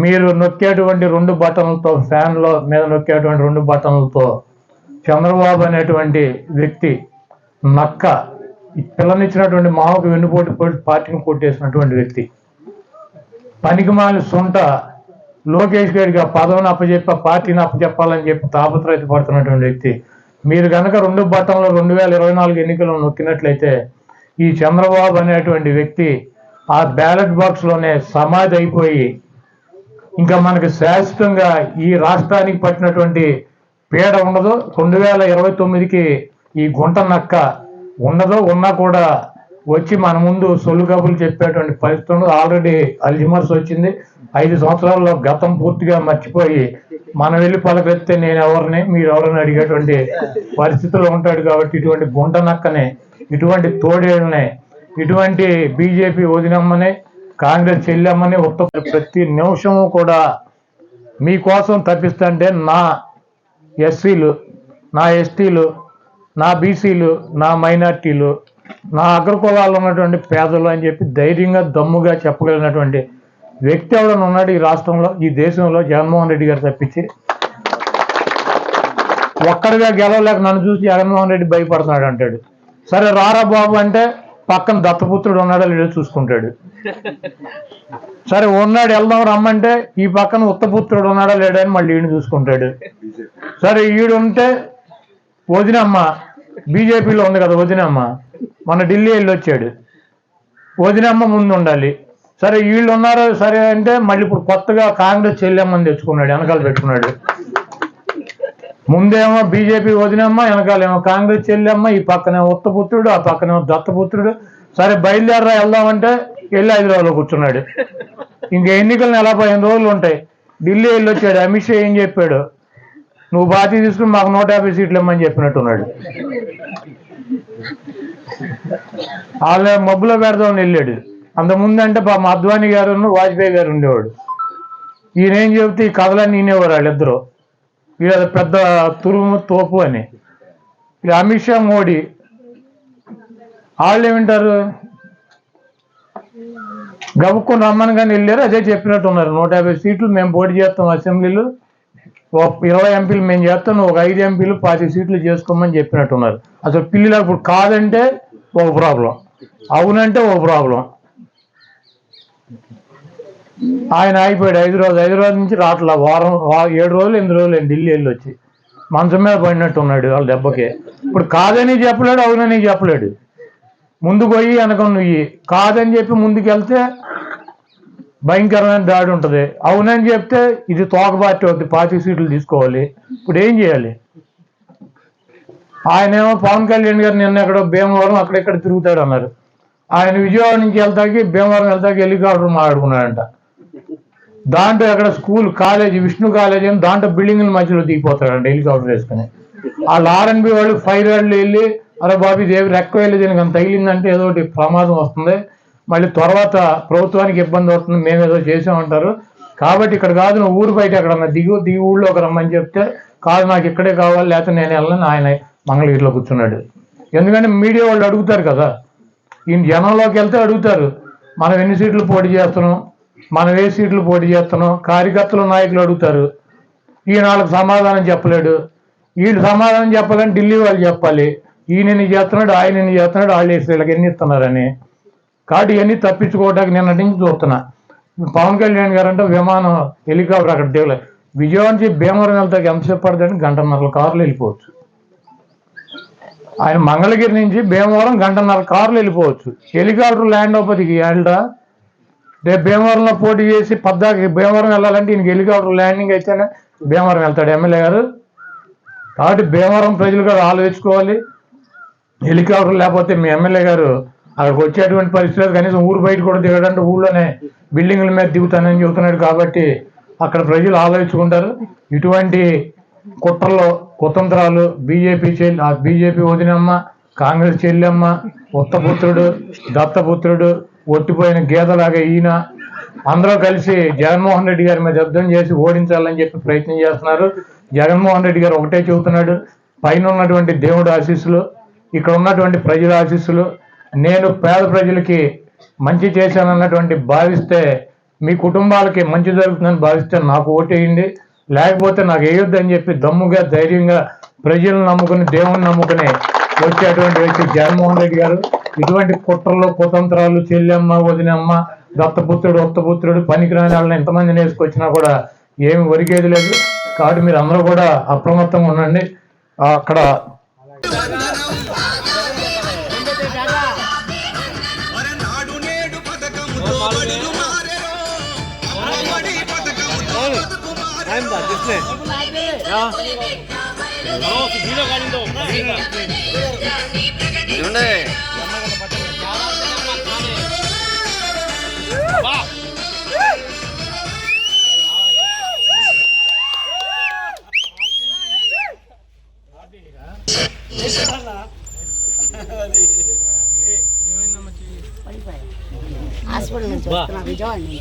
మీరు నొక్కేటువంటి రెండు బటన్లతో ఫ్యాన్లో మీద నొక్కేటువంటి రెండు బటన్లతో చంద్రబాబు అనేటువంటి వ్యక్తి నక్క పిల్లనిచ్చినటువంటి మామకు వెన్నుపోటు పోటీ పార్టీని కొట్టేసినటువంటి వ్యక్తి. పనికిమాలి సొంట లోకేష్ గారికి ఆ పదవిని అప్పచెప్ప పార్టీని అప్పచెప్పాలని చెప్పి తాపత్రయత పడుతున్నటువంటి వ్యక్తి. మీరు కనుక రెండు బటన్లో రెండు వేల ఇరవై నాలుగు ఎన్నికలు నొక్కినట్లయితే ఈ చంద్రబాబు అనేటువంటి వ్యక్తి ఆ బ్యాలెట్ బాక్స్లోనే సమాధి అయిపోయి ఇంకా మనకి శాశ్వతంగా ఈ రాష్ట్రానికి పట్టినటువంటి పీడ ఉండదు రెండు వేల ఇరవై తొమ్మిదికి ఈ గుంట నక్క ఉండదో ఉన్నా కూడా వచ్చి మన ముందు సొల్లు కబుర్లు చెప్పేటువంటి పరిస్థితి ఉండదు ఆల్రెడీ అల్జిమర్స్ వచ్చింది. ఐదు సంవత్సరాల్లో గతం పూర్తిగా మర్చిపోయి మనం వెళ్ళి పలకెత్తే నేను ఎవరిని మీరు ఎవరిని అడిగేటువంటి పరిస్థితులు ఉంటాడు కాబట్టి ఇటువంటి గుంట నక్కని ఇటువంటి తోడేళ్ళని ఇటువంటి బీజేపీ వదినమ్మని కాంగ్రెస్ చెల్లెమ్మని ఉత్తమ ప్రతి నిమిషము కూడా మీకోసం తప్పిస్తుంటే నా ఎస్సీలు నా ఎస్టీలు నా బీసీలు నా మైనార్టీలు నా అగ్రకులాల్లో ఉన్నటువంటి పేదలు అని చెప్పి ధైర్యంగా దమ్ముగా చెప్పగలిగినటువంటి వ్యక్తి ఎవడన్నా ఉన్నాడు ఈ రాష్ట్రంలో ఈ దేశంలో జగన్మోహన్ రెడ్డి గారు తప్పించి? ఒక్కడిగా గెలవలేక నన్ను చూసి జగన్మోహన్ రెడ్డి భయపడుతున్నాడు అంటాడు. సరే రారా బాబు అంటే పక్కన దత్తపుత్రుడు ఉన్నాడో లేడో చూసుకుంటాడు. సరే ఉన్నాడు వెళ్దాం రమ్మంటే ఈ పక్కన ఉత్తపుత్రుడు ఉన్నాడా లేడా అని మళ్ళీ ఈయన చూసుకుంటాడు. సరే ఈడు ఉంటే వదినమ్మ బీజేపీలో ఉంది కదా వదినమ్మ మన ఢిల్లీ వెళ్ళి వచ్చాడు వదినమ్మ ముందు ఉండాలి సరే వీళ్ళు ఉన్నారు సరే అంటే మళ్ళీ ఇప్పుడు కొత్తగా కాంగ్రెస్ చెల్లెమ్మని తెచ్చుకున్నాడు వెనకాల పెట్టుకున్నాడు. ముందేమో బీజేపీ వదినమ్మ వెనకాలేమో కాంగ్రెస్ చెల్లెమ్మ ఈ పక్కనే ఉత్తపుత్రుడు ఆ పక్కనేమో దత్తపుత్రుడు. సరే బయలుదేరరా వెళ్దామంటే వెళ్ళి హైదరాబాద్లో కూర్చున్నాడు. ఇంకా ఎన్నికలు నెల పదిహేను రోజులు ఉంటాయి. ఢిల్లీ వెళ్ళి వచ్చాడు అమిత్ షా ఏం చెప్పాడు? నువ్వు బాధ్యత తీసుకుని మాకు నూట యాభై సీట్లు ఇమ్మని చెప్పినట్టున్నాడు. వాళ్ళ మబ్బులో పెడదామని వెళ్ళాడు. అంతకుముందంటే పాపం అద్వానీ గారు వాజ్పేయి గారు ఉండేవాడు. ఈయన ఏం చెబితే ఈ కథలన్నీ వినేవారు వాళ్ళిద్దరు. వీళ్ళ పెద్ద తురుము తోపు అని. ఇక అమిత్ షా మోడీ వాళ్ళు ఏమింటారు? గబుక్కుని రమ్మని కానీ వెళ్ళారు అదే చెప్పినట్టు ఉన్నారు. నూట యాభై సీట్లు మేము పోటీ చేస్తాం అసెంబ్లీలు. ఒక ఇరవై ఎంపీలు మేము చేస్తాం ఒక ఐదు ఎంపీలు పాతి సీట్లు చేసుకోమని చెప్పినట్టున్నారు అసలు పిల్లలు ఇప్పుడు కాదంటే ఒక ప్రాబ్లం. అవునంటే ఒక ప్రాబ్లం. ఆయన అయిపోయాడు ఐదు రోజులు. హైదరాబాద్ నుంచి రావట్లా. వారం ఏడు రోజులు ఎనిమిది రోజులు ఢిల్లీ వెళ్ళి వచ్చి. మంచం మీద పడినట్టు ఉన్నాడు వాళ్ళ దెబ్బకి. ఇప్పుడు కాదని చెప్పలేడు అవునని చెప్పలేడు. ముందుకు పోయి వెనక నువ్వు కాదని చెప్పి ముందుకు వెళ్తే భయంకరమైన దాడి ఉంటుంది. అవునని చెప్తే ఇది తోక పార్టీ అవుతుంది పార్టీ సీట్లు తీసుకోవాలి. ఇప్పుడు ఏం చేయాలి? ఆయనేమో పవన్ కళ్యాణ్ గారు నిన్న ఎక్కడో భీమవరం అక్కడెక్కడ తిరుగుతాడు అన్నారు. ఆయన విజయవాడ నుంచి వెళ్తాకి భీమవరం వెళ్తాకి హెలికాప్టర్ మాట్లాడుకున్నాడంట. దాంట్లో అక్కడ స్కూల్ కాలేజీ విష్ణు కాలేజ్ అని దాంట్లో బిల్డింగ్ల మధ్యలో దిగిపోతాడంట హెలికాప్టర్ వేసుకుని వాళ్ళు ఆర్ఎన్బి వాళ్ళు ఫైర్ వాళ్ళు వెళ్ళి అరే బాబు దేవి రెక్క వెళ్ళి దీనికి అంత తగిలిందంటే ఏదో ఒకటి ప్రమాదం వస్తుంది. మళ్ళీ తర్వాత ప్రభుత్వానికి ఇబ్బంది అవుతుంది మేము ఏదో చేసామంటారు కాబట్టి ఇక్కడ కాదు నువ్వు ఊరు బయట ఎక్కడ దిగు దిగు ఒక రమ్మని చెప్తే కాదు నాకు ఇక్కడే కావాలి లేకపోతే నేను వెళ్ళను ఆయన మంగళగిరిలో కూర్చున్నాడు. ఎందుకంటే మీడియా వాళ్ళు అడుగుతారు కదా. ఈయన జనంలోకి వెళ్తే అడుగుతారు మనం ఎన్ని సీట్లు పోటీ చేస్తున్నాం? మనం ఏ సీట్లు పోటీ చేస్తున్నాం. కార్యకర్తలు నాయకులు అడుగుతారు. ఈయన వాళ్ళకి సమాధానం చెప్పలేడు. వీళ్ళు సమాధానం చెప్పాలని ఢిల్లీ వాళ్ళు చెప్పాలి. ఈయన ఎన్ని చేస్తున్నాడు ఆయన ఎన్ని చేస్తున్నాడు వాళ్ళు వేసి వీళ్ళకి ఎన్ని ఇస్తున్నారని. కాబట్టి ఇవన్నీ తప్పించుకోవడానికి నిన్న నుంచి చూస్తున్నా. పవన్ కళ్యాణ్ గారు అంటే విమానం హెలికాప్టర్ అక్కడ దిగలే. విజయవాడ నుంచి భీమవరం వెళ్తాకి ఎంతసేపు పడుతుంది గంటన్నర కార్లు వెళ్ళిపోవచ్చు. ఆయన మంగళగిరి నుంచి భీమవరం గంటన్నర కార్లు వెళ్ళిపోవచ్చు. హెలికాప్టర్ ల్యాండ్ అవ్వదికి ఏళ్ళ. రేపు భీమవరంలో పోటీ చేసి పద్దాకి భీమవరం వెళ్ళాలంటే ఈయనకి హెలికాప్టర్ ల్యాండింగ్ అయితేనే భీమవరం వెళ్తాడు ఎమ్మెల్యే గారు. కాబట్టి భీమవరం ప్రజలు కూడా ఆలోచించుకోవాలి. హెలికాప్టర్ లేకపోతే మీ ఎమ్మెల్యే గారు అక్కడికి వచ్చేటువంటి పరిస్థితి లేదు. కనీసం ఊరు బయట కూడా దిగడంటే ఊళ్ళోనే బిల్డింగ్ల మీద దిగుతానని చెబుతున్నాడు కాబట్టి అక్కడ ప్రజలు ఆలోచించుకుంటారు. ఇటువంటి కుట్రలో కుతంత్రాలు బీజేపీ చెల్లి బీజేపీ వదినమ్మ కాంగ్రెస్ చెల్లెమ్మ ఉత్తపుత్రుడు దత్తపుత్రుడు ఒట్టిపోయిన గీతలాగా ఈయన అందరూ కలిసి జగన్మోహన్ రెడ్డి గారి మీద యుద్ధం చేసి ఓడించాలని చెప్పి ప్రయత్నం చేస్తున్నారు. జగన్మోహన్ రెడ్డి గారు ఒకటే చెబుతున్నాడు పైన ఉన్నటువంటి దేవుడు ఆశీస్సులు ఇక్కడ ఉన్నటువంటి ప్రజల ఆశీస్సులు నేను పేద ప్రజలకి మంచి చేశానన్నటువంటి భావిస్తే మీ కుటుంబాలకి మంచి జరుగుతుందని భావిస్తే నాకు ఓటేయండి. లేకపోతే నాకు వేయొద్దని చెప్పి దమ్ముగా ధైర్యంగా ప్రజలను నమ్ముకుని దేవుని నమ్ముకుని వచ్చేటువంటి వ్యక్తి జగన్మోహన్ రెడ్డి గారు ఇటువంటి కుట్రలు కుతంత్రాలు చెల్లెమ్మ వదినమ్మ దత్తపుత్రుడు ఉత్తపుత్రుడు పనికిరాని వాళ్ళని ఎంతమందిని వేసుకొచ్చినా కూడా ఏమి ఒరిగేది లేదు. కాబట్టి మీరు అందరూ కూడా అప్రమత్తంగా ఉండండి. అక్కడ నాడు హాస్పిటల్ నుంచి వస్తున్నా. విజయవాడ నుంచి.